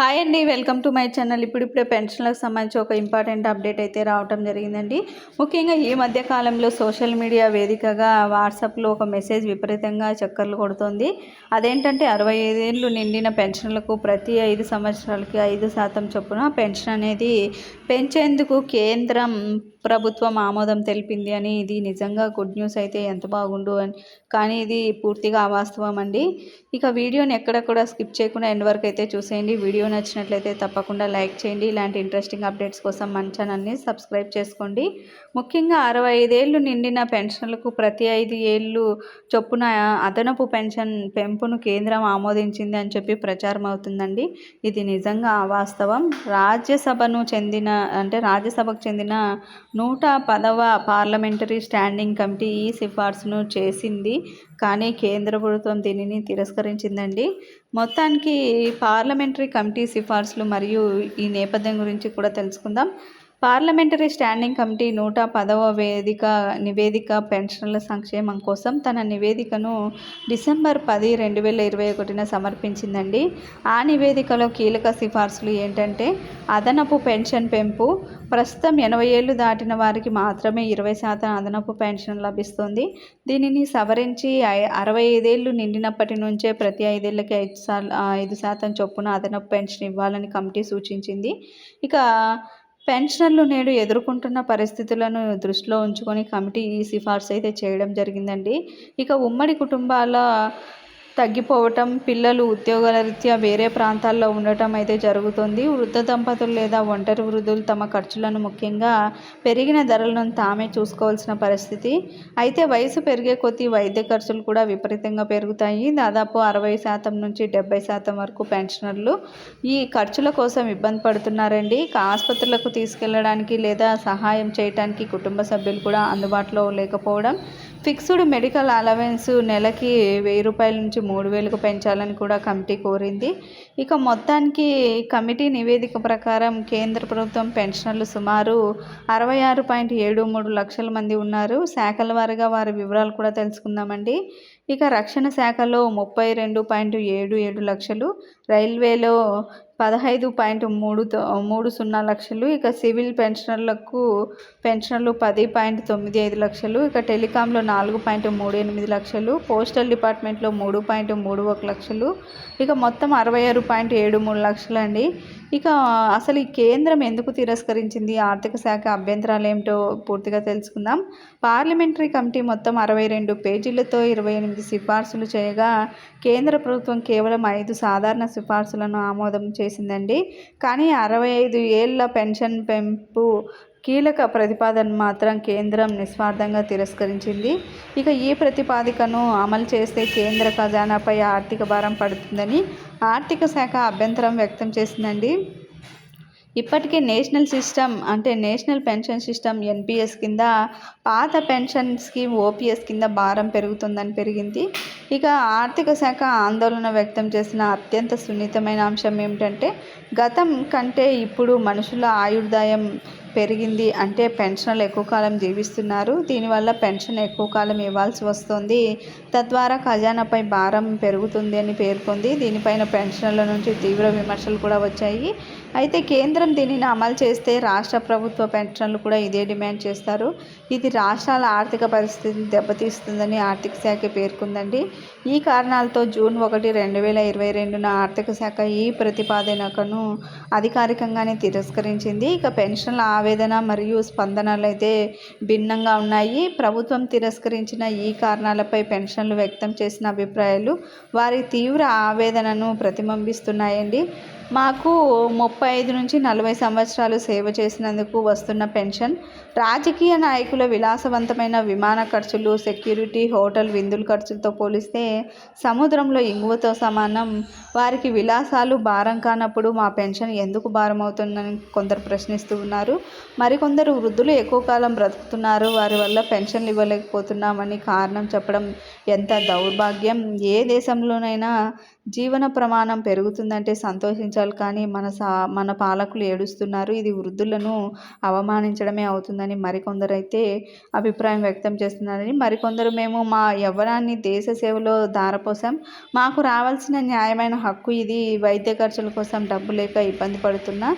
Hi అండి welcome to my channel ఇప్పుడిప్పుడే పెన్షన్లకు సంబంధించి ఒక ఇంపార్టెంట్ అప్డేట్ అయితే రావటం జరిగిందండి. ముఖ్యంగా ఈ మధ్య కాలంలో సోషల్ మీడియా వేదికగా వాట్సాప్లో ఒక మెసేజ్ విపరీతంగా చక్కర్లు కొడుతోంది. అదేంటంటే అరవై ఐదేళ్ళు నిండిన పెన్షన్లకు ప్రతి ఐదు సంవత్సరాలకి ఐదు శాతం చొప్పున పెన్షన్ అనేది పెంచేందుకు కేంద్రం ప్రభుత్వం ఆమోదం తెలిపింది అని ఇది నిజంగా గుడ్ న్యూస్ అయితే ఎంత బాగుండు అని. కానీ ఇది పూర్తిగా అవాస్తవం అండి. ఇక వీడియోని ఎక్కడ కూడా స్కిప్ చేయకుండా ఎండ్ వరకు అయితే చూసేయండి. వీడియో నచ్చినట్లయితే తప్పకుండా లైక్ చేయండి. ఇలాంటి ఇంట్రెస్టింగ్ అప్డేట్స్ కోసం మన ఛానల్ని సబ్స్క్రైబ్ చేసుకోండి. ముఖ్యంగా అరవై ఐదేళ్ళు నిండిన పెన్షన్లకు ప్రతి ఐదు ఏళ్ళు చొప్పున అదనపు పెన్షన్ పెంపును కేంద్రం ఆమోదించింది అని చెప్పి ప్రచారం అవుతుందండి. ఇది నిజంగా అవాస్తవం రాజ్యసభను చెందిన అంటే రాజ్యసభకు చెందిన నూట పదవ పార్లమెంటరీ స్టాండింగ్ కమిటీ ఈ సిఫార్సును చేసింది. కానీ కేంద్ర ప్రభుత్వం దీనిని తిరస్కరించిందండి. మొత్తానికి పార్లమెంటరీ కమిటీ సిఫార్సులు మరియు ఈ నేపథ్యం గురించి కూడా తెలుసుకుందాం. పార్లమెంటరీ స్టాండింగ్ కమిటీ నూట పదవ వేదిక నివేదిక పెన్షన్ల సంక్షేమం కోసం తన నివేదికను డిసెంబర్ పది రెండు వేల ఇరవై ఒకటిన సమర్పించిందండి. ఆ నివేదికలో కీలక సిఫార్సులు ఏంటంటే అదనపు పెన్షన్ పెంపు ప్రస్తుతం ఎనభై ఏళ్ళు దాటిన వారికి మాత్రమే ఇరవై శాతం అదనపు పెన్షన్ లభిస్తుంది. దీనిని సవరించి అరవై ఐదేళ్ళు నిండినప్పటి నుంచే ప్రతి ఐదేళ్ళకి ఐదు సార్లు ఐదు శాతం చొప్పున అదనపు పెన్షన్ ఇవ్వాలని కమిటీ సూచించింది. ఇక పెన్షనర్లు నేడు ఎదుర్కొంటున్న పరిస్థితులను దృష్టిలో ఉంచుకొని కమిటీ ఈ సిఫార్సు అయితే చేయడం జరిగిందండి. ఇక ఉమ్మడి కుటుంబాల తగ్గిపోవటం పిల్లలు ఉద్యోగాల రీత్యా వేరే ప్రాంతాల్లో ఉండటం అయితే జరుగుతుంది. వృద్ధ దంపతులు లేదా ఒంటరి వృద్ధులు తమ ఖర్చులను ముఖ్యంగా పెరిగిన ధరలను తామే చూసుకోవాల్సిన పరిస్థితి. అయితే వయసు పెరిగే కొద్దీ వైద్య ఖర్చులు కూడా విపరీతంగా పెరుగుతాయి. దాదాపు అరవై శాతం నుంచి డెబ్బై శాతం వరకు పెన్షనర్లు ఈ ఖర్చుల కోసం ఇబ్బంది పడుతున్నారండి. ఆసుపత్రులకు తీసుకెళ్ళడానికి లేదా సహాయం చేయడానికి కుటుంబ సభ్యులు కూడా అందుబాటులో లేకపోవడం ఫిక్స్డ్ మెడికల్ అలవెన్స్ నెలకి వెయ్యి రూపాయల నుంచి మూడు వేలకు పెంచాలని కూడా కమిటీ కోరింది. ఇక మొత్తానికి కమిటీ నివేదిక ప్రకారం కేంద్ర ప్రభుత్వం పెన్షనర్లు సుమారు అరవై ఆరు పాయింట్ ఏడు మూడు లక్షల మంది ఉన్నారు. శాఖల వారిగా వారి వివరాలు కూడా తెలుసుకుందామండి. ఇక రక్షణ శాఖలో ముప్పై రెండు పాయింట్ ఏడు ఏడు లక్షలు రైల్వేలో పదహైదు పాయింట్ మూడు మూడు సున్నా లక్షలు ఇక సివిల్ పెన్షనర్లకు పెన్షన్లు పది పాయింట్ తొమ్మిది ఐదు లక్షలు ఇక టెలికాంలో నాలుగు పాయింట్ మూడు ఎనిమిది లక్షలు పోస్టల్ డిపార్ట్మెంట్లో మూడు పాయింట్ మూడు ఒక లక్షలు ఇక మొత్తం అరవై ఆరు పాయింట్ ఏడు మూడు లక్షలు అండి ఇక అసలు ఈ కేంద్రం ఎందుకు తిరస్కరించింది? ఆర్థిక శాఖ అభ్యంతరాలు ఏమిటో పూర్తిగా తెలుసుకుందాం. పార్లమెంటరీ కమిటీ మొత్తం అరవై రెండు పేజీలతో ఇరవై ఎనిమిది సిఫార్సులు చేయగా కేంద్ర ప్రభుత్వం కేవలం ఐదు సాధారణ సిఫార్సులను ఆమోదం చేసిందండి. కానీ అరవై ఐదు ఏళ్ళ పెన్షన్ పెంపు కీలక ప్రతిపాదన మాత్రం కేంద్రం నిస్వార్థంగా తిరస్కరించింది. ఇక ఈ ప్రతిపాదికను అమలు చేస్తే కేంద్ర ఖజానాపై ఆర్థిక భారం పడుతుందని ఆర్థిక శాఖ అభ్యంతరం వ్యక్తం చేసిందండి. ఇప్పటికే నేషనల్ సిస్టమ్ అంటే నేషనల్ పెన్షన్ సిస్టమ్ ఎన్పిఎస్ కింద పాత పెన్షన్ స్కీమ్ ఓపీఎస్ కింద భారం పెరుగుతుందని పెరిగింది. ఇక ఆర్థిక శాఖ ఆందోళన వ్యక్తం చేసిన అత్యంత సున్నితమైన అంశం ఏమిటంటే గతం కంటే ఇప్పుడు మనుషుల ఆయుర్దాయం పెరిగింది. అంటే పెన్షన్లు ఎక్కువ కాలం జీవిస్తున్నారు. దీనివల్ల పెన్షన్ ఎక్కువ కాలం ఇవ్వాల్సి వస్తుంది. తద్వారా ఖజానాపై భారం పెరుగుతుంది అని పేర్కొంది. దీనిపైన పెన్షన్ల నుంచి తీవ్ర విమర్శలు కూడా వచ్చాయి. అయితే కేంద్రం దీనిని అమలు చేస్తే రాష్ట్ర ప్రభుత్వ పెన్షన్లు కూడా ఇదే డిమాండ్ చేస్తారు. ఇది రాష్ట్రాల ఆర్థిక పరిస్థితిని దెబ్బతీస్తుందని ఆర్థిక శాఖ పేర్కొందండి. ఈ కారణాలతో జూన్ ఒకటి రెండు వేల ఇరవై రెండున ఆర్థిక శాఖ ఈ ప్రతిపాదనకను అధికారికంగానే తిరస్కరించింది. ఇక పెన్షన్ల ఆవేదన మరియు స్పందనలు అయితే భిన్నంగా ఉన్నాయి. ప్రభుత్వం తిరస్కరించిన ఈ కారణాలపై పెన్షన్లు వ్యక్తం చేసిన అభిప్రాయాలు వారి తీవ్ర ఆవేదనను ప్రతిబింబిస్తున్నాయండి. మాకు ముప్పై ముప్పై ఐదు నుంచి నలభై సంవత్సరాలు సేవ చేసినందుకు వస్తున్న పెన్షన్ రాజకీయ నాయకుల విలాసవంతమైన విమాన ఖర్చులు సెక్యూరిటీ హోటల్ విందుల ఖర్చులతో పోలిస్తే సముద్రంలో ఇంగువతో సమానం. వారికి విలాసాలు భారం కానప్పుడు మా పెన్షన్ ఎందుకు భారం అవుతుందని కొందరు ప్రశ్నిస్తూ ఉన్నారు. మరికొందరు వృద్ధులు ఎక్కువ కాలం బ్రతుకుతున్నారు. వారి వల్ల పెన్షన్లు ఇవ్వలేకపోతున్నామని కారణం చెప్పడం ఎంత దౌర్భాగ్యం? ఏ దేశంలోనైనా జీవన ప్రమాణం పెరుగుతుందంటే సంతోషించాలి. కానీ మన సా మన పాలకులు ఏడుస్తున్నారు. ఇది వృద్ధులను అవమానించడమే అవుతుందని మరికొందరు అయితే అభిప్రాయం వ్యక్తం చేస్తున్నారని మరికొందరు మేము మా యవ్వనాన్ని దేశ సేవలో ధారపోసాం. మాకు రావాల్సిన న్యాయమైన హక్కు ఇది. వైద్య ఖర్చుల కోసం డబ్బు లేక ఇబ్బంది పడుతున్నా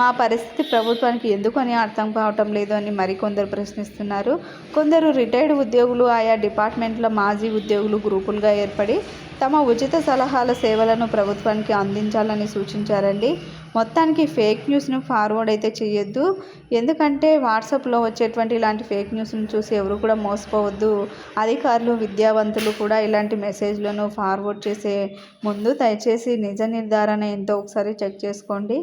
మా పరిస్థితి ప్రభుత్వానికి ఎందుకని అర్థం కావటం లేదు అని మరికొందరు ప్రశ్నిస్తున్నారు. కొందరు రిటైర్డ్ ఉద్యోగులు ఆయా డిపార్ట్మెంట్ల మాజీ ఉద్యోగులు గ్రూపులుగా ఏర్పడి తమ ఉచిత సలహాల సేవలను ప్రభుత్వానికి అందించాలని సూచించారండి. మొత్తానికి ఫేక్ న్యూస్ను ఫార్వర్డ్ అయితే చేయొద్దు ఎందుకంటే వాట్సాప్లో వచ్చేటువంటి ఇలాంటి ఫేక్ న్యూస్ను చూసి ఎవరు కూడా మోసపోవద్దు. అధికారులు విద్యావంతులు కూడా ఇలాంటి మెసేజ్లను ఫార్వర్డ్ చేసే ముందు దయచేసి నిజ నిర్ధారణ ఎంతో ఒకసారి చెక్ చేసుకోండి.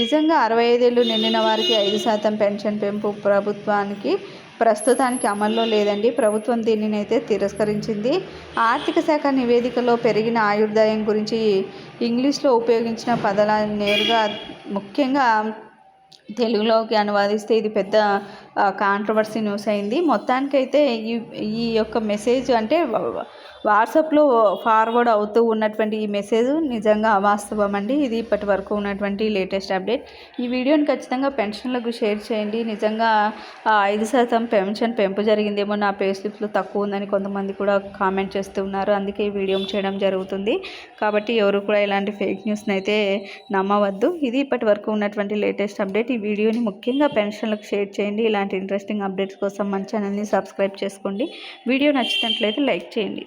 నిజంగా అరవై ఐదేళ్ళు నిండిన వారికి ఐదు శాతం పెన్షన్ పెంపు ప్రభుత్వానికి ప్రస్తుతానికి అమల్లో లేదండి. ప్రభుత్వం దీనిని అయితే తిరస్కరించింది. ఆర్థిక శాఖ నివేదికలో పెరిగిన ఆయుర్దాయం గురించి ఇంగ్లీష్లో ఉపయోగించిన పదాలను నేరుగా ముఖ్యంగా తెలుగులోకి అనువాదిస్తే ఇది పెద్ద కాంట్రవర్సీ న్యూస్ అయింది. మొత్తానికైతే ఈ ఈ యొక్క మెసేజ్ అంటే వాట్సాప్లో ఫార్వర్డ్ అవుతూ ఉన్నటువంటి ఈ మెసేజ్ నిజంగా అవాస్తవం అండి. ఇది ఇప్పటి వరకు ఉన్నటువంటి లేటెస్ట్ అప్డేట్ ఈ వీడియోని ఖచ్చితంగా పెన్షన్లకు షేర్ చేయండి. నిజంగా ఐదు శాతం పెన్షన్ పెంపు జరిగిందేమో నా పే స్లిప్లో తక్కువ ఉందని కొంతమంది కూడా కామెంట్ చేస్తూ ఉన్నారు. అందుకే ఈ వీడియో చేయడం జరుగుతుంది. కాబట్టి ఎవరు కూడా ఇలాంటి ఫేక్ న్యూస్ని అయితే నమ్మవద్దు. ఇది ఇప్పటి వరకు ఉన్నటువంటి లేటెస్ట్ అప్డేట్ ఈ వీడియోని ముఖ్యంగా పెన్షన్లకు షేర్ చేయండి. ఇలాంటి ఇంట్రెస్టింగ్ అప్డేట్స్ కోసం మన ఛానల్ని సబ్స్క్రైబ్ చేసుకోండి. వీడియో నచ్చినట్లయితే లైక్ చేయండి.